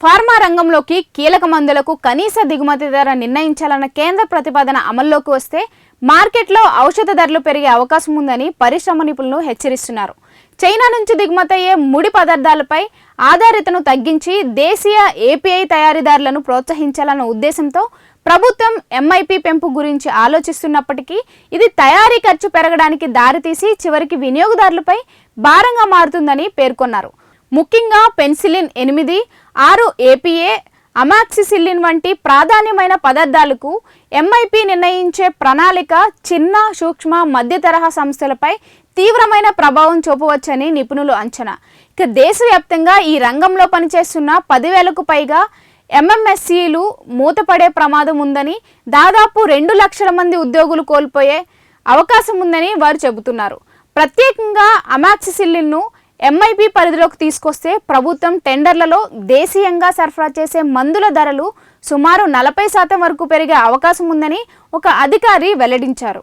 Pharma రంగంలోకి కీలక మందులకు కనీస దిగుమతి ధర నిర్ణయించాలన్న కేంద్ర ప్రతిపాదన అమల్లోకి వస్తే మార్కెట్లో ఔషధ ధరలు పెరిగే అవకాశం ఉందని పరిశ్రమ నిపుణులు హెచ్చరిస్తున్నారు. చైనా నుంచి దిగుమతయ్యే ముడి పదార్థాలపై ఆధారితను తగ్గించి దేశీయ ఏపీఐ తయారీదారులను ప్రోత్సహించాలన్న ఉద్దేశంతో ప్రభుత్వం ఎంఐపి పెంపు గురించి ఆలోచిస్తున్నప్పటికీ ఇది తయారీ ఖర్చు పెరగడానికి దారితీసి చివరికి వినియోగదారులపై భారంగా మారుతుందని పేర్కొన్నారు. ముఖ్యంగా పెన్సిలిన్ ఎనిమిది ఆరు ఏపీఏ అమాక్సిసిలిన్ వంటి ప్రాధాన్యమైన పదార్థాలకు ఎంఐపి నిర్ణయించే ప్రణాళిక చిన్న సూక్ష్మ మధ్య తరహా సంస్థలపై తీవ్రమైన ప్రభావం చూపవచ్చని నిపుణులు అంచనా. ఇక దేశవ్యాప్తంగా ఈ రంగంలో పనిచేస్తున్న పదివేలకు పైగా ఎంఎంఎస్సీలు మూతపడే ప్రమాదం ఉందని దాదాపు రెండు లక్షల మంది ఉద్యోగులు కోల్పోయే అవకాశం ఉందని వారు చెబుతున్నారు. ప్రత్యేకంగా అమాక్సిసిల్లిన్ను ఎంఐపి పరిధిలోకి తీసుకొస్తే ప్రభుత్వం టెండర్లలో దేశీయంగా సరఫరా చేసే మందుల ధరలు సుమారు నలభై శాతం వరకు పెరిగే అవకాశం ఉందని ఒక అధికారి వెల్లడించారు.